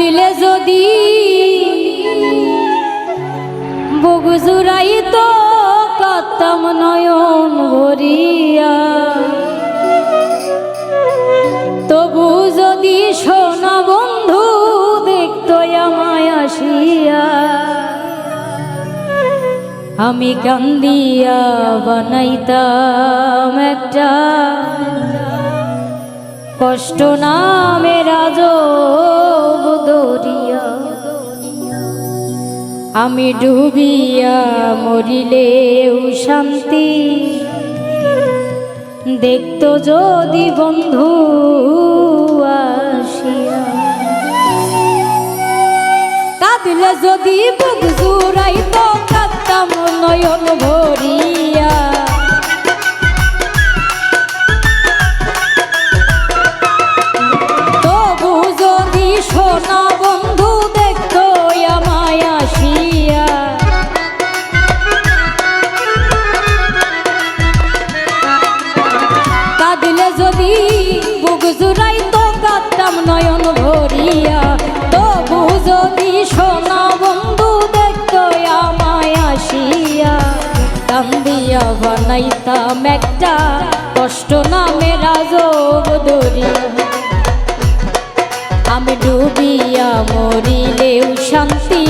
কাঁদিলে যদি বুগুজুরাই তো কাতাম নয়ন ভরিয়া। তবু যদি সোনা বন্ধু দেখতো আমায় আসিয়া, আমি কান্দিয়া বানাইতাম একটা কষ্ট নামে রাজ আমি ডুবিয়া মরিলেও শান্তি। দেখত যদি বন্ধু আসিয়া। কাঁদলে যদি বুক তো কাঁদতাম নয়ন ভরিয়া জুড়াই তো কাঁদতাম নয়ন ভরিয়া। তবু যদি সোনা বন্ধু দেখতো আমায় আসিয়া। কান্দিয়া বানাইতাম একটা কষ্ট নামে রাজব আমি ডুবিয়া মরিলেও শান্তি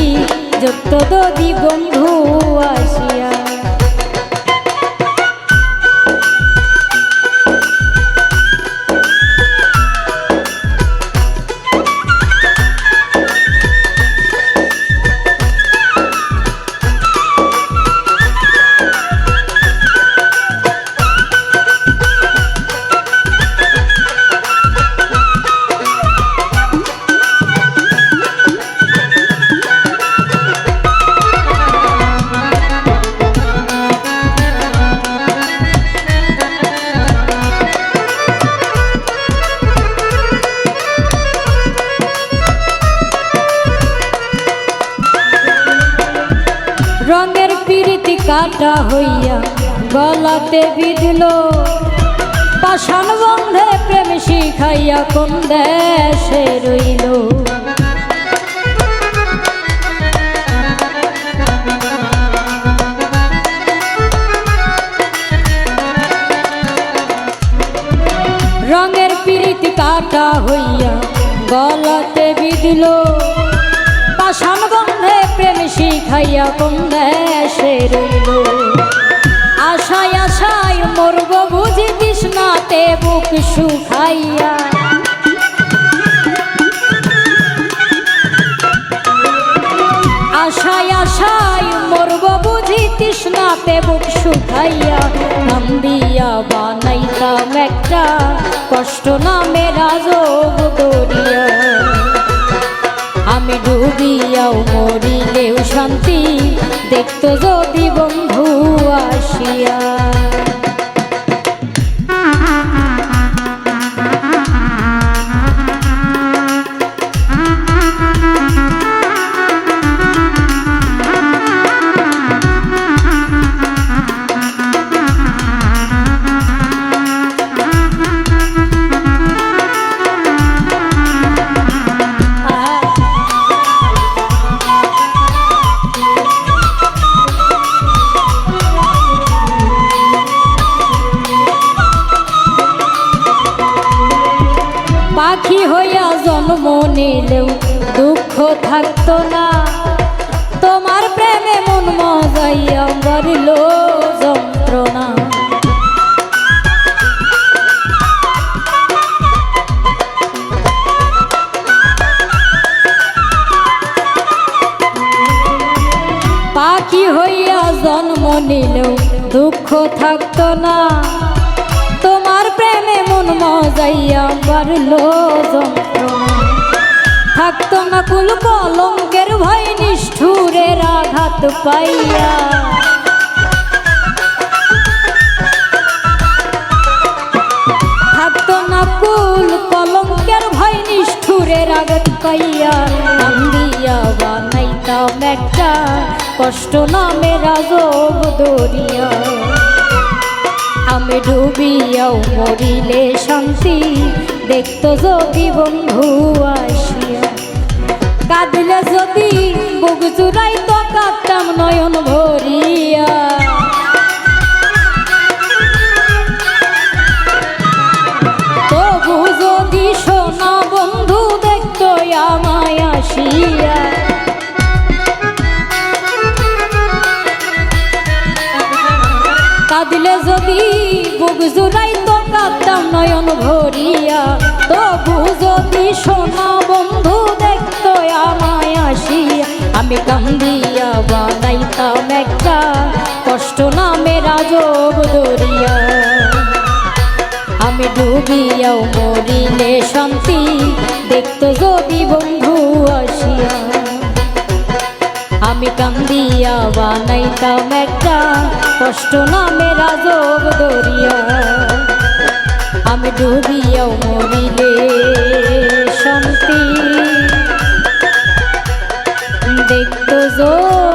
যত দদি বন্ধু আসিয়া। রঙের পিরিতি কাটা হইয়া গলাতে বিধল। পাষাণ বন্ধে প্রেম শিখাইয়া কোন দেশে রইল? শিখাইয়া কোন দেশে রইল। আশায় আশায় মরব বুঝি তৃষ্ণাতে বুক শুখাইয়া আশায় আশায় মরব বুঝি তৃষ্ণাতে বুক শুকাইয়া। নাম্বিয়া বানাইতাম একটা কষ্ট নামে রাজব দরিয়া। আমি ডুবিয়াও মরিলেও শান্তি দেখতো যদি বন্ধু আসিয়া। পাখি হইয়া জন্ম নিলেও দুঃখ থাকতো না। তোমার প্রেমে মন মজাইয়া মরিল যন্ত্রণা। পাখি হইয়া জন্ম নিলেও দুঃখ থাকতো না। তোমার প্রেমে মন মজাইয়া বাড়ল থাকতো না কুল কলঙ্কের ভয় নিষ্ঠুরের আঘাত পাইয়া। থাকতো না কুল কলঙ্কের ভয় নিষ্ঠুরের আঘাত পাইয়া। কান্দিয়া বানাইতাম একটা কষ্ট নামে রাজব দরিয়া। আমি ডুবিয়াও মরিলে শান্তি। দেখতো যদি বন্ধু আসিয়া। কাঁদিলে যদি বুক জুড়াই যদি বুক জুড়াই তো কাঁদতাম নয়ন ভরিয়া, তবু যদি সোনা বন্ধু দেখতো আমায় আসিয়া, আমি কান্দিয়া বানাইতাম একটা কষ্ট নামে রাজব দরিয়া আমি ডুবিয়াও মরিলে শান্তি, দেখতো যদি বন্ধু আসিয়া। আমি কান্দিয়া বানাইতাম একটা কষ্ট নামে রাজব দরিয়া। আমি ডুবিয়াও মরিলে শান্তি। দেখতো জোর